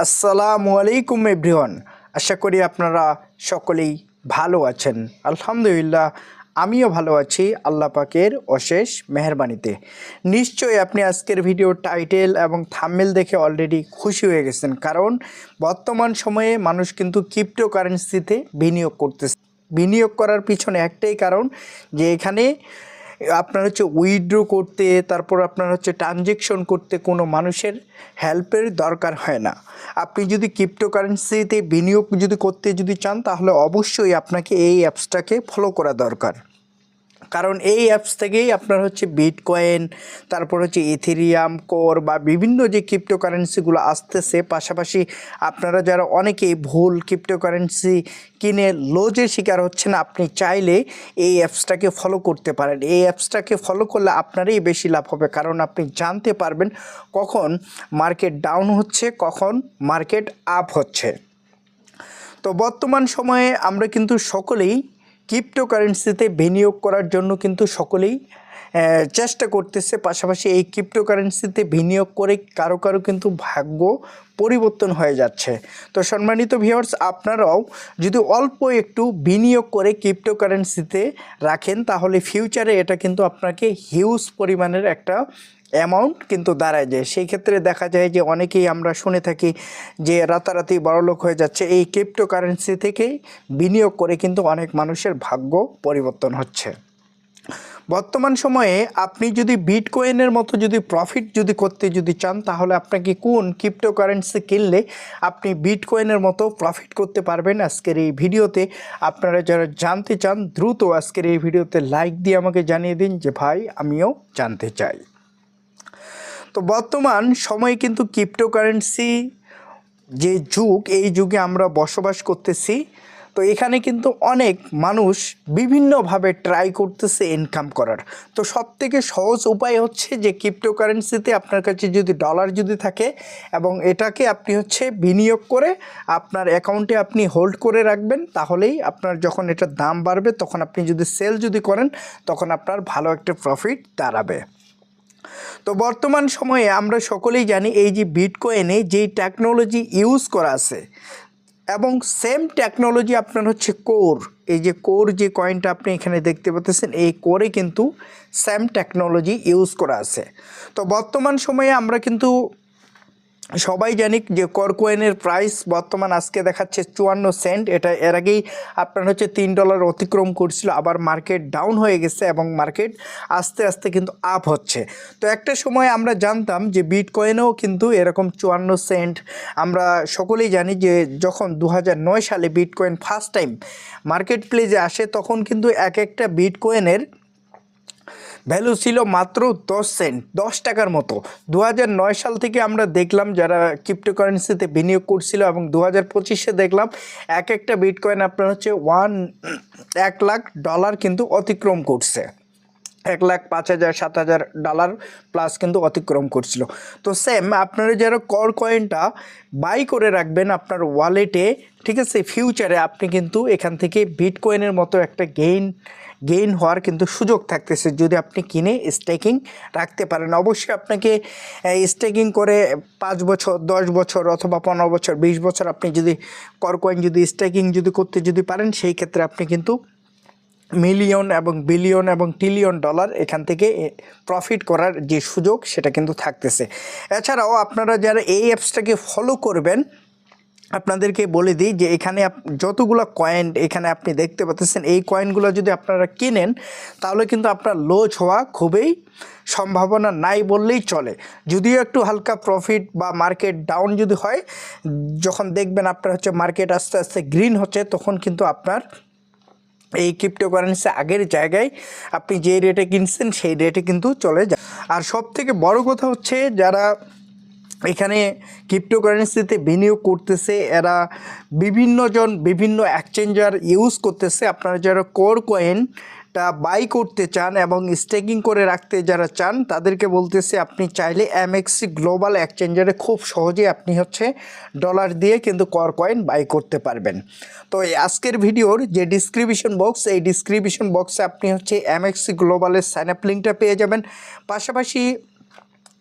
আসসালামু আলাইকুম এভরিওয়ান। আশা করি আপনারা সকলেই ভালো আছেন। আলহামদুলিল্লাহ, আমিও ভালো আছি আল্লাহ পাকের অশেষ মেহরবানিতে। নিশ্চয়ই আপনি আজকের ভিডিও টাইটেল এবং থাম্মেল দেখে অলরেডি খুশি হয়ে গেছেন, কারণ বর্তমান সময়ে মানুষ কিন্তু ক্রিপ্টো কারেন্সিতে বিনিয়োগ করতেছে। বিনিয়োগ করার পিছনে একটাই কারণ যে এখানে আপনার হচ্ছে উইথড্র করতে, তারপর আপনার হচ্ছে ট্রানজেকশন করতে কোনো মানুষের হেল্পের দরকার হয় না। আপনি যদি ক্রিপ্টোকারেন্সিতে বিনিয়োগ যদি করতে যদি চান, তাহলে অবশ্যই আপনাকে এই অ্যাপসটাকে ফলো করা দরকার। কারণ এই অ্যাপস থেকেই আপনার হচ্ছে বিটকয়েন তারপর হচ্ছে ইথেরিয়াম কোর বা বিভিন্ন যে ক্রিপ্টোকারেন্সিগুলো আসতেছে, পাশাপাশি আপনারা যারা অনেকেই ভুল ক্রিপ্টোকারেন্সি কিনে লোজের শিকার হচ্ছেন, আপনি চাইলে এই অ্যাপসটাকে ফলো করতে পারেন। এই অ্যাপসটাকে ফলো করলে আপনারই বেশি লাভ হবে, কারণ আপনি জানতে পারবেন কখন মার্কেট ডাউন হচ্ছে, কখন মার্কেট আপ হচ্ছে। তো বর্তমান সময়ে আমরা কিন্তু সকলেই ক্রিপ্টোকারেন্সিতে বিনিয়োগ করার জন্য কিন্তু সকলেই চেষ্টা করতেছে। পাশাপাশি এই ক্রিপ্টোকারেন্সিতে বিনিয়োগ করে কারও কারও কিন্তু ভাগ্য পরিবর্তন হয়ে যাচ্ছে। তো সম্মানিত ভিউয়ার্স আপনারাও যদি অল্প একটু বিনিয়োগ করে ক্রিপ্টোকারেন্সিতে রাখেন, তাহলে ফিউচারে এটা কিন্তু আপনাকে হিউজ পরিমাণের একটা অ্যামাউন্ট কিন্তু দাঁড়ায় যায়। সেই ক্ষেত্রে দেখা যায় যে অনেকেই আমরা শুনে থাকি যে রাতারাতি বড়লোক হয়ে যাচ্ছে। এই ক্রিপ্টোকারেন্সি থেকেই বিনিয়োগ করে কিন্তু অনেক মানুষের ভাগ্য পরিবর্তন হচ্ছে। বর্তমান সময়ে আপনি যদি বিটকয়েনের মতো যদি প্রফিট যদি করতে যদি চান, তাহলে আপনাকে কোন ক্রিপ্টোকারেন্সি কিনলে আপনি বিটকয়েনের মতো প্রফিট করতে পারবেন? আজকের এই ভিডিওতে আপনারা যারা জানতে চান, দ্রুত আজকের এই ভিডিওতে লাইক দিয়ে আমাকে জানিয়ে দিন যে, ভাই, আমিও জানতে চাই। তো বর্তমান সময়ে কিন্তু ক্রিপ্টোকারেন্সি যে যুগ, এই যুগে আমরা বসবাস করতেছি তো এখানে কিন্তু অনেক মানুষ বিভিন্নভাবে ট্রাই করতেছে ইনকাম করার। তো সব থেকে সহজ উপায় হচ্ছে যে ক্রিপ্টোকারেন্সিতে আপনার কাছে যদি ডলার যদি থাকে এবং এটাকে আপনি হচ্ছে বিনিয়োগ করে আপনার অ্যাকাউন্টে আপনি হোল্ড করে রাখবেন, তাহলেই আপনার যখন এটার দাম বাড়বে, তখন আপনি যদি সেল যদি করেন, তখন আপনার ভালো একটা প্রফিট দাঁড়াবে। তো বর্তমান সময়ে আমরা সকলেই জানি এই যে বিটকয়েনে যেই টেকনোলজি ইউজ করা আছে এবং সেম টেকনোলজি আপনার হচ্ছে কোর এই যে কোর যে কয়েনটা আপনি এখানে দেখতে পাচ্ছেন, এই কোরে কিন্তু সেম টেকনোলজি ইউজ করা আছে। তো বর্তমান সময়ে আমরা কিন্তু সবাই জানি যে করকোয়েনের প্রাইস বর্তমান আজকে দেখাচ্ছে চুয়ান্ন সেন্ট এটা এর আগেই আপনার হচ্ছে তিন ডলার অতিক্রম করছিল, আবার মার্কেট ডাউন হয়ে গেছে এবং মার্কেট আস্তে আস্তে কিন্তু আপ হচ্ছে। তো একটা সময় আমরা জানতাম যে বিট কয়েনেও কিন্তু এরকম চুয়ান্ন সেন্ট আমরা সকলেই জানি যে যখন দু হাজার নয় সালে bitcoin first time market প্লেসে আসে, তখন কিন্তু এক একটা বিট কয়েনের ভ্যালু ছিল মাত্র দশ সেন্ট দশ টাকার মতো। দু সাল থেকে আমরা দেখলাম যারা ক্রিপ্টোকারেন্সিতে বিনিয়োগ করছিল এবং দু হাজার পঁচিশে দেখলাম এক একটা বিটকয়েন আপনার হচ্ছে ওয়ান এক লাখ ডলার কিন্তু অতিক্রম করছে। এক লাখ পাঁচ হাজার, সাত হাজার ডলার প্লাস কিন্তু অতিক্রম করছিল। তো সেম আপনারা যারা কর কয়েনটা বাই করে রাখবেন আপনার ওয়ালেটে ঠিক আছে ফিউচারে আপনি কিন্তু এখান থেকে বিটকয়েনের মতো একটা গেইন গেইন হওয়ার কিন্তু সুযোগ থাকতেছে যদি আপনি কিনে স্টেকিং রাখতে পারেন। অবশ্যই আপনাকে স্টেকিং করে পাঁচ বছর, দশ বছর অথবা পনেরো বছর, বিশ বছর আপনি যদি কর কয়েন যদি স্টেকিং যদি করতে যদি পারেন, সেই ক্ষেত্রে আপনি কিন্তু মিলিয়ন এবং বিলিয়ন এবং ট্রিলিয়ন ডলার এখান থেকে প্রফিট করার যে সুযোগ, সেটা কিন্তু থাকতেছে। এছাড়াও আপনারা যারা এই অ্যাপসটাকে ফলো করবেন, আপনাদেরকে বলে দিই যে এখানে যতগুলো কয়েন এখানে আপনি দেখতে পাচ্ছেন, এই কয়েনগুলো যদি আপনারা কিনেন, তাহলে কিন্তু আপনার লোজ হওয়া খুবই সম্ভাবনা নাই বললেই চলে। যদিও একটু হালকা প্রফিট বা মার্কেট ডাউন যদি হয়, যখন দেখবেন আপনার হচ্ছে মার্কেট আস্তে আস্তে গ্রিন হচ্ছে, তখন কিন্তু আপনার এই ক্রিপ্টোকারেন্সি আগের জায়গায় আপনি যে রেটে কিনছেন সেই রেটে কিন্তু চলে যায়। আর সব থেকে বড় কথা হচ্ছে যারা এখানে ক্রিপ্টোকারেন্সিতে বিনিয়োগ করতেছে, এরা বিভিন্নজন বিভিন্ন এক্সচেঞ্জার ইউজ করতেছে। আপনারা যারা কোর কয়েনটা বাই করতে চান এবং স্টেকিং করে রাখতে যারা চান, তাদেরকে বলতেছে আপনি চাইলে এমএক্সি গ্লোবাল এক্সচেঞ্জারে খুব সহজে আপনি হচ্ছে ডলার দিয়ে কিন্তু কর কয়েন বাই করতে পারবেন। তো এই আজকের ভিডিওর যে ডিসক্রিপশন বক্স এই ডিসক্রিপশন বক্সে আপনি হচ্ছে এমএক্সি গ্লোবালের সাইন আপ লিঙ্কটা পেয়ে যাবেন। পাশাপাশি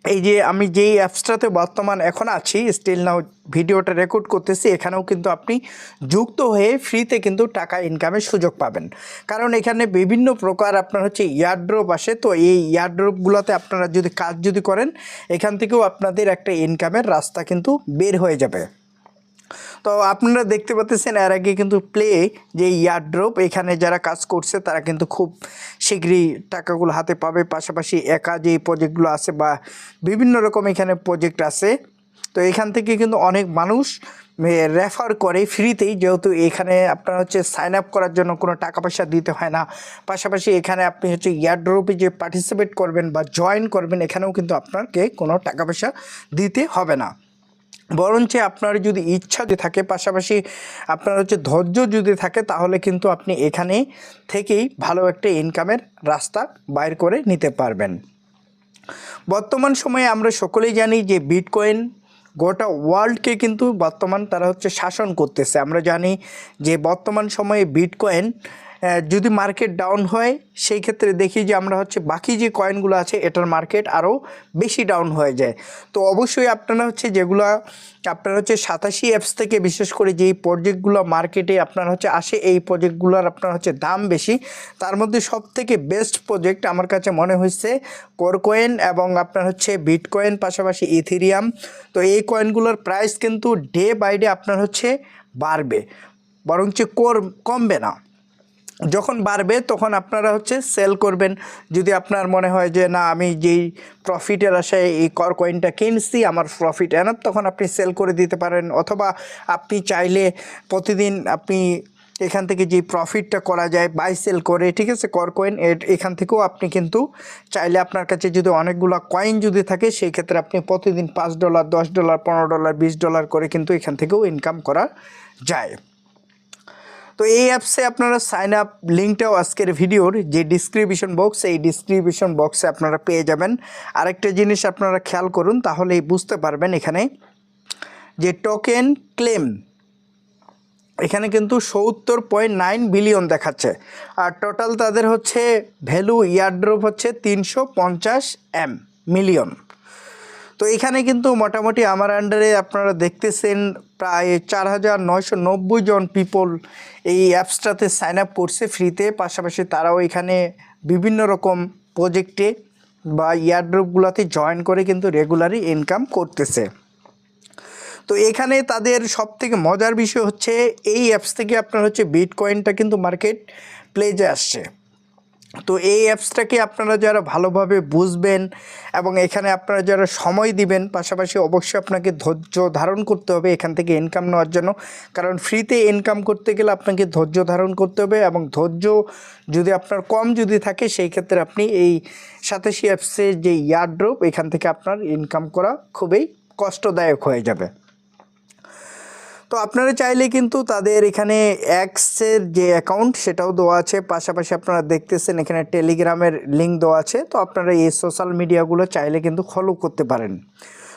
এই যে আমি যেই অ্যাপসটাতে বর্তমান এখন আছি স্টিল নাও ভিডিওটা রেকর্ড করতেছি, এখানেও কিন্তু আপনি যুক্ত হয়ে ফ্রিতে কিন্তু টাকা ইনকামের সুযোগ পাবেন। কারণ এখানে বিভিন্ন প্রকার আপনার হচ্ছে ইয়ারড্রপ আসে, তো এই ইয়ারড্রপগুলোতে আপনারা যদি কাজ যদি করেন, এখান থেকেও আপনাদের একটা ইনকামের রাস্তা কিন্তু বের হয়ে যাবে। তো আপনারা দেখতে পাচ্ছেন এর আগে কিন্তু প্লে যে ইয়ারড্রপ এখানে যারা কাজ করছে, তারা কিন্তু খুব শীঘ্রই টাকাগুলো হাতে পাবে। পাশাপাশি একা যে প্রজেক্টগুলো আছে বা বিভিন্ন রকম এখানে প্রজেক্ট আছে, তো এখান থেকে কিন্তু অনেক মানুষ রেফার করে ফ্রিতেই যেহেতু এখানে আপনার হচ্ছে সাইন আপ করার জন্য কোনো টাকা পয়সা দিতে হয় না। পাশাপাশি এখানে আপনি হচ্ছে ইয়ারড্রপে যে পার্টিসিপেট করবেন বা জয়েন করবেন, এখানেও কিন্তু আপনাকে কোনো টাকা পয়সা দিতে হবে না। বরঞ্চ আপনার যদি ইচ্ছা যদি থাকে, পাশাপাশি আপনার হচ্ছে ধৈর্য যদি থাকে, তাহলে কিন্তু আপনি এখানে থেকেই ভালো একটা ইনকামের রাস্তা বাইর করে নিতে পারবেন। বর্তমান সময়ে আমরা সকলেই জানি যে বিটকয়েন গোটা ওয়ার্ল্ডকে কিন্তু বর্তমান তারা হচ্ছে শাসন করতেছে। আমরা জানি যে বর্তমান সময়ে বিটকয়েন যদি মার্কেট ডাউন হয়, সেই ক্ষেত্রে দেখি যে আমরা হচ্ছে বাকি যে কয়েনগুলো আছে, এটার মার্কেট আরও বেশি ডাউন হয়ে যায়। তো অবশ্যই আপনারা হচ্ছে যেগুলো, আপনার হচ্ছে সাতাশি অ্যাপস থেকে বিশেষ করে যেই প্রজেক্টগুলো মার্কেটে আপনার হচ্ছে আসে, এই প্রজেক্টগুলোর আপনার হচ্ছে দাম বেশি। তার মধ্যে সব থেকে বেস্ট প্রজেক্ট আমার কাছে মনে হচ্ছে কোরকয়েন এবং আপনার হচ্ছে বিটকয়েন পাশাপাশি ইথিরিয়াম তো এই কয়েনগুলোর প্রাইস কিন্তু ডে বাই ডে আপনার হচ্ছে বাড়বে। বরঞ্চ কর কমবে না। যখন বাড়বে তখন আপনারা হচ্ছে সেল করবেন। যদি আপনার মনে হয় যে, না, আমি যেই প্রফিটের আশায় এই কর কয়েনটা কিনছি, আমার প্রফিট এনার তখন আপনি সেল করে দিতে পারেন। অথবা আপনি চাইলে প্রতিদিন আপনি এখান থেকে যে প্রফিটটা করা যায় বাই সেল করে, ঠিক আছে কর কয়েন এখান থেকেও আপনি কিন্তু চাইলে আপনার কাছে যদি অনেকগুলো কয়েন যদি থাকে, সেই ক্ষেত্রে আপনি প্রতিদিন পাঁচ ডলার দশ ডলার পনেরো ডলার বিশ ডলার করে কিন্তু এখান থেকেও ইনকাম করা যায়। তো এই অ্যাপসে আপনারা সাইন আপ লিঙ্কটাও আজকের ভিডিওর যে ডিসক্রিপশন বক্স এই ডিসক্রিপশন বক্সে আপনারা পেয়ে যাবেন। আরেকটা জিনিস আপনারা খেয়াল করুন, তাহলেই বুঝতে পারবেন এখানে যে টোকেন ক্লেম এখানে কিন্তু সত্তর পয়েন্ট নাইন বিলিয়ন দেখাচ্ছে। আর টোটাল তাদের হচ্ছে ভ্যালু ইয়ারড্রপ হচ্ছে তিনশো পঞ্চাশ এম মিলিয়ন তো এখানে কিন্তু মোটামুটি আমার আন্ডারে আপনারা দেখতেছেন প্রায় চার হাজার নয়শো নব্বই জন পিপল এই অ্যাপসটাতে সাইন আপ করছে ফ্রিতে পাশাপাশি তারাও এখানে বিভিন্ন রকম প্রজেক্টে বা ইয়ারড্রপগুলোতে জয়েন করে কিন্তু রেগুলারই ইনকাম করতেছে। তো এখানে তাদের সব থেকে মজার বিষয় হচ্ছে, এই অ্যাপস থেকে আপনার হচ্ছে বিটকয়েনটা কিন্তু মার্কেট প্লেজে আসছে। তো এই অ্যাপসটাকে আপনারা যারা ভালোভাবে বুঝবেন এবং এখানে আপনারা যারা সময় দিবেন, পাশাপাশি অবশ্যই আপনাকে ধৈর্য ধারণ করতে হবে এখান থেকে ইনকাম নেওয়ার জন্য। কারণ ফ্রিতে ইনকাম করতে গেলে আপনাকে ধৈর্য ধারণ করতে হবে এবং ধৈর্য যদি আপনার কম যদি থাকে, সেই ক্ষেত্রে আপনি এই সাতাশি অ্যাপসের যে ইয়ারড্রপ, এখান থেকে আপনার ইনকাম করা খুবই কষ্টদায়ক হয়ে যাবে। তো আপনারা চাইলে কিন্তু তাদের এখানে অ্যাক্সের যে অ্যাকাউন্ট সেটাও দেওয়া আছে। পাশাপাশি আপনারা দেখতেছেন এখানে টেলিগ্রামের লিঙ্ক দেওয়া আছে। তো আপনারা এই সোশ্যাল মিডিয়াগুলো চাইলে কিন্তু ফলো করতে পারেন।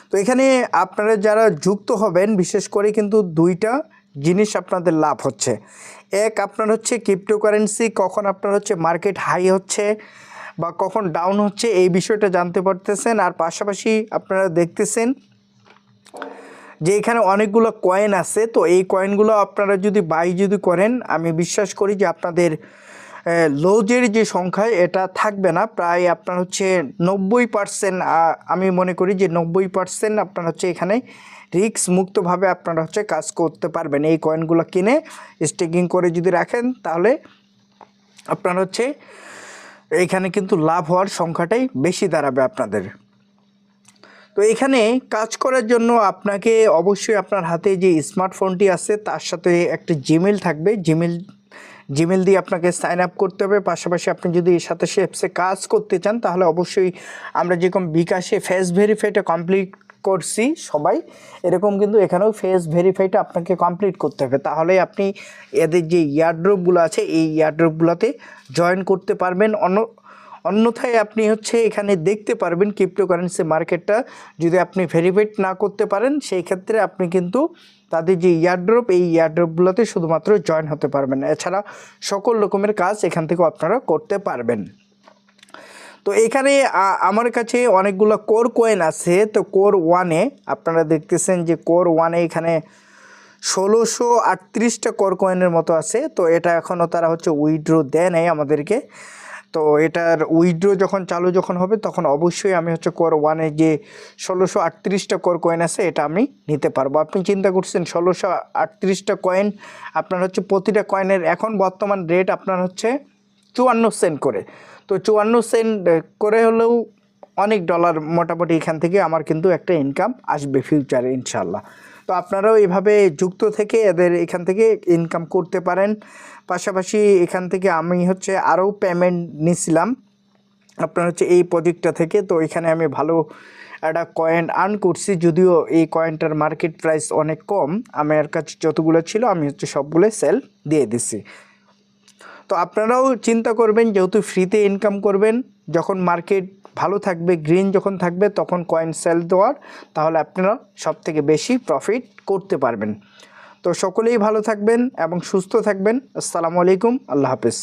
তো এখানে আপনারা যারা যুক্ত হবেন, বিশেষ করে কিন্তু দুইটা জিনিস আপনাদের লাভ হচ্ছে। এক, আপনার হচ্ছে ক্রিপ্টোকারেন্সি কখন আপনার হচ্ছে মার্কেট হাই হচ্ছে বা কখন ডাউন হচ্ছে, এই বিষয়টা জানতে পারতেছেন। আর পাশাপাশি আপনারা দেখতেছেন যে এখানে অনেকগুলো কয়েন আছে, তো এই কয়েনগুলো আপনারা যদি বাই যদি করেন, আমি বিশ্বাস করি যে আপনাদের লোজের যে সংখ্যা, এটা থাকবে না। প্রায় আপনার হচ্ছে নব্বই পার্সেন্ট আমি মনে করি যে নব্বই পার্সেন্ট আপনার হচ্ছে এখানে রিক্স মুক্তভাবে আপনারা হচ্ছে কাজ করতে পারবেন। এই কয়েনগুলো কিনে স্টেকিং করে যদি রাখেন, তাহলে আপনার হচ্ছে এখানে কিন্তু লাভ হওয়ার সংখ্যাটাই বেশি দাঁড়াবে আপনাদের। তো এখানে কাজ করার জন্য আপনাকে অবশ্যই আপনার হাতে যে স্মার্টফোনটি আছে, তার সাথে একটা জিমেল থাকবে। জিমেল জিমেল দিয়ে আপনাকে সাইন আপ করতে হবে। পাশাপাশি আপনি যদি এর সাথে সে অ্যাপসে কাজ করতে চান, তাহলে অবশ্যই আমরা যেরকম বিকাশে ফেস ভেরিফাইটা কমপ্লিট করছি সবাই, এরকম কিন্তু এখানেও ফেস ভেরিফাইটা আপনাকে কমপ্লিট করতে হবে। তাহলে আপনি এদের যে ইয়ারড্রপগুলো আছে, এই ইয়ারড্রপগুলোতে জয়েন করতে পারবেন। অন্য অন্যথায় আপনি হচ্ছে এখানে দেখতে পারবেন ক্রিপ্টোকারেন্সি মার্কেটটা যদি আপনি ভেরিফাইড না করতে পারেন, সেই ক্ষেত্রে আপনি কিন্তু তাদের যে ইয়ারড্রপ এই ইয়ারড্রপগুলোতে শুধুমাত্র জয়েন হতে পারবেন। এছাড়া সকল রকমের কাজ এখান থেকে আপনারা করতে পারবেন। তো এখানে আমার কাছে অনেকগুলো কোর কয়েন আছে। তো কোর ওয়ানে আপনারা দেখতেছেন যে কোর ওয়ানে এখানে ষোলোশো আটত্রিশটা কোর কয়েনের মতো আছে। তো এটা এখনও তারা হচ্ছে উইড্রো দেয় নাই আমাদেরকে। তো এটার উইড্রো যখন চালু যখন হবে, তখন অবশ্যই আমি হচ্ছে কোর ওয়ানে যে ষোলোশো আটত্রিশটা কোর কয়েন আছে, এটা আমি নিতে পারব। আপনি চিন্তা করছেন, ষোলোশো আটত্রিশটা কয়েন আপনার হচ্ছে প্রতিটা কয়েনের এখন বর্তমান রেট আপনার হচ্ছে চুয়ান্ন সেন্ট করে। তো চুয়ান্ন সেন্ট করে হলেও অনেক ডলার মোটামুটি এখান থেকে আমার কিন্তু একটা ইনকাম আসবে ফিউচারে ইনশাল্লাহ তো আপনারাও এভাবে যুক্ত থেকে এদের এখান থেকে ইনকাম করতে পারেন। পাশাপাশি এখান থেকে আমি হচ্ছে আরও পেমেন্ট নিছিলাম। আপনার হচ্ছে এই প্রজেক্টটা থেকে। তো এখানে আমি ভালো একটা কয়েন আর্ন করছি। যদিও এই কয়েনটার মার্কেট প্রাইস অনেক কম। আমার কাছে যতগুলো ছিল, আমি হচ্ছে সবগুলো সেল দিয়ে দিছি। তো আপনারাও চিন্তা করবেন, যেহেতু ফ্রিতে ইনকাম করবেন, যখন মার্কেট ভালো থাকবে গ্রিন যখন থাকবে তখন কয়েন সেল দেওয়ার, তাহলে আপনারা সব থেকে বেশি প্রফিট করতে পারবেন। তো সকলেই ভালো থাকবেন এবং সুস্থ থাকবেন। আসসালামু আলাইকুম, আল্লাহ হাফেজ।